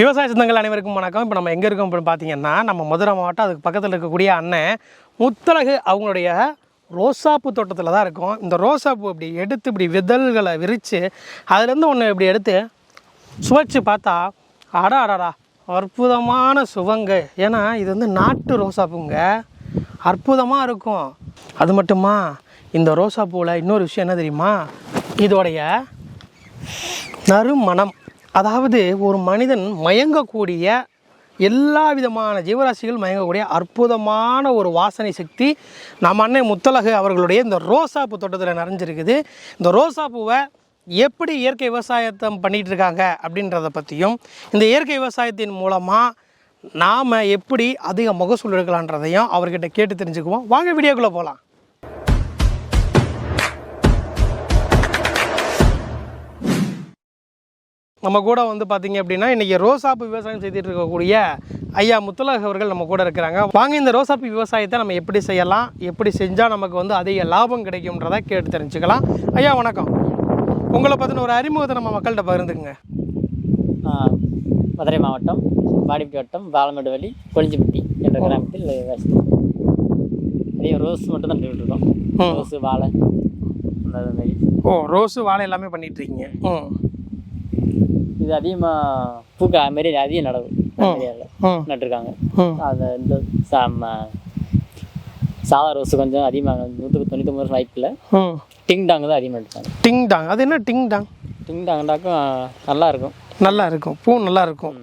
விவசாய சொந்தங்கள் அனைவருக்கும் வணக்கம். இப்போ நம்ம எங்கே இருக்கோம் அப்படின்னு பார்த்தீங்கன்னா நம்ம மதுரை மாவட்டம் அதுக்கு பக்கத்தில் இருக்கக்கூடிய அண்ணன் முத்தழகு அவங்களுடைய ரோசாப்பூ தோட்டத்தில் தான் இருக்கும். இந்த ரோசாப்பூ இப்படி எடுத்து இப்படி விதழ்களை விரித்து அதுலேருந்து ஒன்று இப்படி எடுத்து சுவைச்சு பார்த்தா அடா அடாடா அற்புதமான சுவங்க. ஏன்னா இது வந்து நாட்டு ரோசாப்பூங்க. அற்புதமாக இருக்கும். அது மட்டுமா? இந்த ரோசாப்பூவில் இன்னொரு விஷயம் என்ன தெரியுமா? இதோடைய நறுமணம். அதாவது ஒரு மனிதன் மயங்கக்கூடிய எல்லா விதமான ஜீவராசிகள் மயங்கக்கூடிய அற்புதமான ஒரு வாசனை சக்தி நம்ம அண்ணன் முத்தலகு அவர்களுடைய இந்த ரோசாப்பூ தோட்டத்தில் நிறைஞ்சிருக்குது. இந்த ரோசாப்பூவை எப்படி இயற்கை விவசாயத்தை பண்ணிகிட்டு இருக்காங்க அப்படின்றத பற்றியும் இந்த இயற்கை விவசாயத்தின் மூலமாக நாம் எப்படி அதிக மகசூல் எடுக்கலான்றதையும் அவர்கிட்ட கேட்டு தெரிஞ்சுக்குவோம். வாங்க வீடியோக்குள்ளே போகலாம் நம்ம கூட வந்து பார்த்தீங்க அப்படின்னா இன்றைக்கி ரோசாப்பு விவசாயம் செய்துட்டு இருக்கக்கூடிய ஐயா முத்துலக அவர்கள் நம்ம கூட இருக்கிறாங்க. வாங்க இந்த ரோசாப்பு விவசாயத்தை நம்ம எப்படி செய்யலாம்? எப்படி செஞ்சால் நமக்கு வந்து அதிக லாபம் கிடைக்கும்ன்றதை கேட்டு தெரிஞ்சுக்கலாம். ஐயா வணக்கம். உங்களை பற்றின ஒரு அறிமுகத்தை நம்ம மக்கள்கிட்ட பகிர்ந்துக்குங்க. மதுரை மாவட்டம் வாடிப்பட்டி வட்டம் பாலமேடு வழி கொளிஞ்சிப்பட்டி என்ற கிராமத்தில் வசித்தோம் நிறைய ரோஸ் மட்டும் தான் இருக்கோம். ரோஸு வாழை அந்த மாதிரி. ஓ ரோஸு வாழை எல்லாமே பண்ணிட்டு இருக்கீங்க. ம். இது அதிகமாக பூக்க மாரி அதிக நடவு. நட்டுருக்காங்க. அது இந்த சாதா ரோஸு கொஞ்சம் அதிகமாக நூற்றுக்கு தொண்ணூத்தொம்பது வருஷம் வாய்ப்பு இல்லை ம். டிங் டாங் தான் அதிகமாக நட்டுருக்காங்க. டிங் டாங். அது என்ன டிங் டாங்? டிங் டாங்டாக்கும் நல்லா இருக்கும். நல்லா இருக்கும். பூ நல்லா இருக்கும்.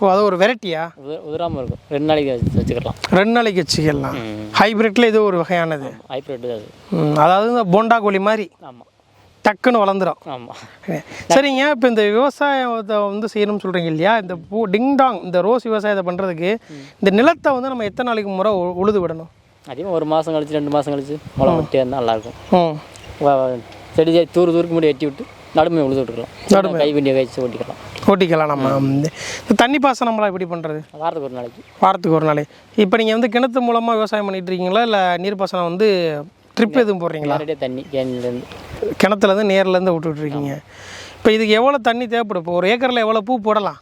ஓ அது ஒரு வெரைட்டியா? உதிர உதிராமல் இருக்கும். ரெண்டு நாளைக்கு வச்சு வச்சுக்கலாம். ரெண்டு நாளைக்கு வச்சுக்கலாம். ஹைப்ரிட்ல இது ஒரு வகையானது. ஹைப்ரிட் அது. அதாவது போண்டா கோழி மாதிரி. ஆமாம் டக்குன்னு வளர்ந்துடும் ஆமாம் சரிங்க இப்போ இந்த விவசாயத்தை வந்து செய்யணும்னு சொல்கிறீங்க இல்லையா? இந்த பூ டிங்டாங் இந்த ரோஸ் விவசாயத்தை பண்ணுறதுக்கு இந்த நிலத்தை வந்து நம்ம எத்தனை நாளைக்கு முறை உழுது விடணும்? அதிகமாக ஒரு மாதம் கழிச்சு ரெண்டு மாதம் கழிச்சு முளை விட்டே இருந்தால் நல்லாயிருக்கும். செடி தூர் தூருக்கு முடி வெட்டி விட்டு நடுமை உழுது விட்டுக்கலாம். கை வண்டியை கழிச்சு ஓட்டிக்கலாம். ஓட்டிக்கலாம் நம்ம. இந்த தண்ணி பாசனம்லாம் எப்படி பண்ணுறது வாரத்துக்கு ஒரு நாளைக்கு. வாரத்துக்கு ஒரு நாள். இப்போ நீங்கள் வந்து கிணத்து மூலமாக விவசாயம் பண்ணிட்டு இருக்கீங்களா? இல்லை நீர்ப்பாசனம் வந்து ட்ரிப் எதுவும் போடுறீங்களா? நேரடியாக தண்ணி கேன்லேருந்து. கிணத்துலேருந்து நேர்லேருந்து விட்டுட்டு இருக்கீங்க இப்போ இதுக்கு எவ்வளோ தண்ணி தேவைப்படும்? இப்போ ஒரு ஏக்கரில் எவ்வளோ பூ போடலாம்?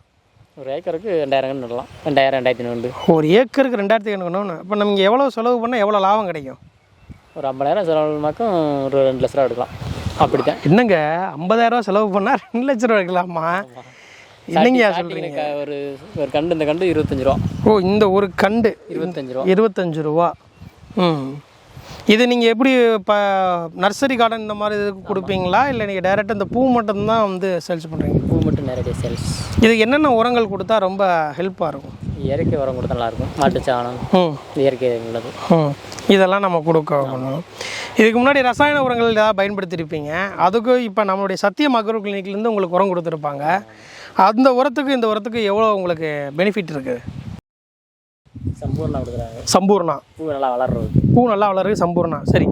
ஒரு ஏக்கருக்கு ரெண்டாயிரம் கன்று நடலாம் ரெண்டாயிரம் ரெண்டாயிரத்தி ஐநூறு. ஒரு ஏக்கருக்கு ரெண்டாயிரத்தி கணக்கணும்னு இப்போ நமக்கு எவ்வளோ செலவு பண்ணால் எவ்வளோ லாபம் கிடைக்கும்? ஒரு ஐம்பதாயிரம் செலவுமாக்கும் ஒரு ரெண்டு லட்ச ரூபா எடுக்கலாம். அப்படி தான் என்னங்க ஐம்பதாயிரரூவா செலவு பண்ணால் ரெண்டு லட்ச ரூபா எடுக்கலாமா? என்னங்கய்யா சொல்கிறீங்க ஒரு ஒரு கண்டு இந்த கண்டு இருபத்தஞ்சு ரூபா. ஓ இந்த ஒரு கண்டு. இருபத்தஞ்சு ரூபா. இருபத்தஞ்சு ரூபா. ம். இது நீங்கள் எப்படி இப்போ நர்சரி கார்டன் இந்த மாதிரி இதுக்கு கொடுப்பீங்களா? இல்லை நீங்கள் டைரெக்டாக இந்த பூ மட்டும்தான் வந்து சேல்ஸ் பண்ணுறீங்க பூ மட்டும் நேரடியாக சேல்ஸ் இதுக்கு என்னென்ன உரங்கள் கொடுத்தா ரொம்ப ஹெல்ப்பாக இருக்கும்? இயற்கை உரம் கொடுத்தா நல்லாயிருக்கும். மாட்டு சாணம் ம். இயற்கை உள்ளது. ம். இதெல்லாம் நம்ம கொடுக்க பண்ணணும் இதுக்கு முன்னாடி ரசாயன உரங்கள் ஏதாவது பயன்படுத்தியிருப்பீங்க அதுக்கு இப்போ நம்மளுடைய சத்திய மகரூர் கிளினிக்லேருந்து உங்களுக்கு உரம் கொடுத்துருப்பாங்க. அந்த உரத்துக்கு இந்த உரத்துக்கு எவ்வளோ உங்களுக்கு பெனிஃபிட் இருக்குது சம்பூர்ணம் கொடுக்குறாங்க. சம்பூர்ணா. பூ நல்லா வளர்றது. பூ நல்லா வளருது சம்பூர்ணா. சரி.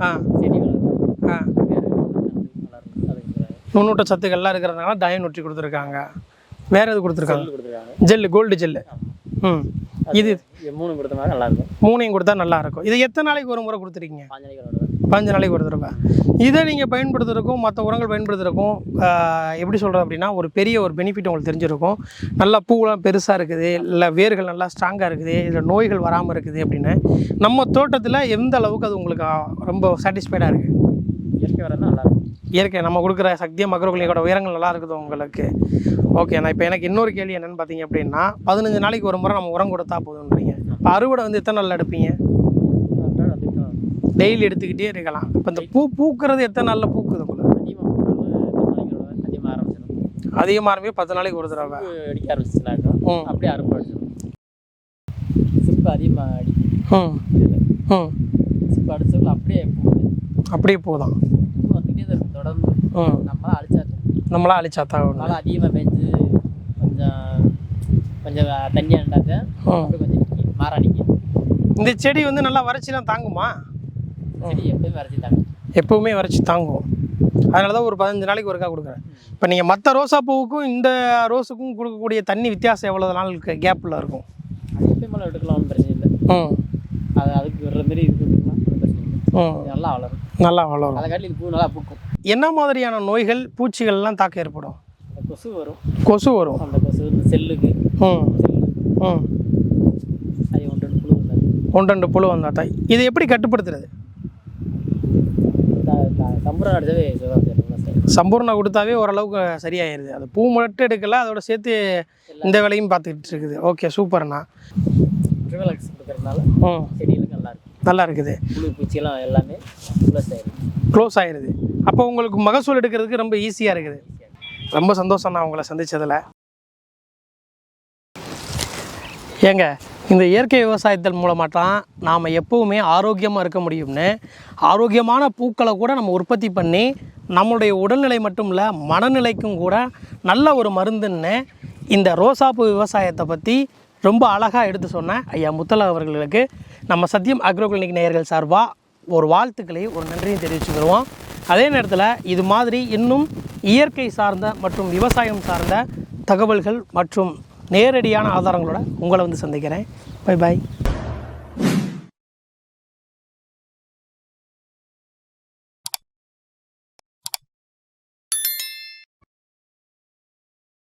ஆ. செடி ஆ. நுண்ணூட்ட சத்துக்கள்லாம் இருக்கிறதுனால டயன் நொட்டி கொடுத்துருக்காங்க. வேறு எது கொடுத்துருக்காங்க? Gel gold gel. ம். இது மூணு கொடுத்த மாதிரி நல்லாயிருக்கும். மூணையும் கொடுத்தா நல்லா இருக்கும் இது எத்தனை நாளைக்கு ஒரு முறை கொடுத்துருக்கீங்க? பாஞ்சு நாளைக்கு ஒரு தடவை. இதை நீங்கள் பயன்படுத்துறதுக்கும் மற்ற உரங்கள் பயன்படுத்துறதுக்கும் எப்படி சொல்கிறது அப்படின்னா ஒரு பெரிய ஒரு பெனிஃபிட் உங்களுக்கு தெரிஞ்சிருக்கும். நல்லா பூவெலாம் பெருசாக இருக்குது இல்லை வேர்கள் நல்லா ஸ்ட்ராங்காக இருக்குது இல்லை நோய்கள் வராமல் இருக்குது அப்படின்னு. நம்ம தோட்டத்தில் எந்த அளவுக்கு அது உங்களுக்கு ரொம்ப சாட்டிஸ்ஃபைடாக இருக்குது இயற்கை வரது நல்லாயிருக்கும். இயற்கை நம்ம கொடுக்குற சக்திய மகரகுலியோட உயரங்கள் நல்லா இருக்குது உங்களுக்கு. ஓகே நான் இப்போ எனக்கு இன்னொரு கேள்வி என்னென்னு பார்த்தீங்க அப்படின்னா பதினஞ்சு நாளைக்கு ஒரு முறை நம்ம உரம் கொடுத்தா போதுன்றீங்க இப்போ அறுவடை வந்து எத்தனை நாளில் எடுப்பீங்க? டெய்லி எடுத்துக்கிட்டே இருக்கலாம். இப்போ இந்த பூ பூக்கிறது எத்தனை நாளில் பூக்குது உங்களுக்கு? அதிகமாக ஆரம்பிச்சிடும். அதிகமாக ஆரம்பி பத்து நாளைக்கு ஒரு தடவை. அடிக்க ஆரம்பிச்சுனாக்கா ம். அப்படியே அறுப்பு அடிச்சிடும். சிப்பு அதிகமாக அடிக்கும். ம். ம். சிப்பு அடிச்சதுல அப்படியே பூ அப்படியே போதும். தொடர்ந்து ம் நம்ம தான் அழிச்சாச்சு நம்மளாம் அழிச்சாத்தா ஒன்று மழை அதிகமாக பெஞ்சு கொஞ்சம் கொஞ்சம் தண்ணி அண்டாக்க ம் அப்படியே கொஞ்சம் நிற்கும் மாறா நிற்கும் இந்த செடி வந்து நல்லா வறட்சிலாம் தாங்குமா? செடி எப்பயுமே வரைச்சிட்டாங்க எப்பவுமே வறட்சி தாங்கும். அதனால தான் ஒரு பதினஞ்சு நாளைக்கு ஒருக்கா கொடுக்குறேன். இப்போ நீங்கள் மற்ற ரோசா பூவுக்கும் இந்த ரோஸுக்கும் கொடுக்கக்கூடிய தண்ணி வித்தியாசம் எவ்வளோ நாளுக்கு கேப்பில் இருக்கும்? அது எப்பயும் மேலே எடுக்கலாம் பிரச்சனை இல்லை. ம். அது அதுக்கு வர்ற மாதிரி இது கொடுக்கலாம் ஒன்றும் பிரச்சனை இல்லை ம் இது நல்லா வளரும். நல்லா வளரும். அதை காட்டி இது பூ நல்லா பூக்கும். என்ன மாதிரியான நோய்கள் பூச்சிகள்லாம் தாக்கம் ஏற்படும்? கொசு வரும். கொசு வரும். அந்த கொசு இந்த செல்லுக்கு. ம். ம். அது ஒன்று புழு வந்தாது ஒன்று ரெண்டு புழு வந்தா தாய். இதை எப்படி கட்டுப்படுத்துறது? சம்பரம் அடிச்சாவே சுகாதாரம் நல்லா சார். சம்பூர்ணா கொடுத்தாவே ஓரளவுக்கு சரியாயிருது. அது பூ மட்டும் எடுக்கல அதோட சேர்த்து இந்த வேலையும் பார்த்துக்கிட்டு இருக்குது. ஓகே சூப்பர்ண்ணா. ட்ரிவலக்ஸ் கொடுக்கறதுனால செடிகளுக்கு நல்லா இருக்கும். நல்லா இருக்குது. புழு எல்லாமே க்ளோஸ் ஆயிடுது. அப்போ உங்களுக்கு மகசூல் எடுக்கிறதுக்கு ரொம்ப ஈஸியாக இருக்குது. ரொம்ப சந்தோஷம் நான் உங்களை சந்திச்சதில். ஏங்க இந்த இயற்கை விவசாயத்தின் மூலமாக தான் நாம் எப்போவுமே ஆரோக்கியமாக இருக்க முடியும்னு ஆரோக்கியமான பூக்களை கூட நம்ம உற்பத்தி பண்ணி நம்மளுடைய உடல்நிலை மட்டும் இல்லை மனநிலைக்கும் கூட நல்ல ஒரு மருந்துன்னு இந்த ரோசாப்பூ விவசாயத்தை பற்றி ரொம்ப அழகாக எடுத்து சொன்ன ஐயா முத்தலா அவர்களுக்கு நம்ம சத்தியம் அக்ரோ கிளினிக் நேயர்கள் சார்பாக ஒரு வாழ்த்துக்களை ஒரு நன்றியும் தெரிவிச்சுக்கிடுவோம் அதே நேரத்தில் இது மாதிரி இன்னும் இயற்கை சார்ந்த மற்றும் விவசாயம் சார்ந்த தகவல்கள் மற்றும் நேரடியான ஆதாரங்களோட உங்களை வந்து சந்திக்கிறேன். Bye bye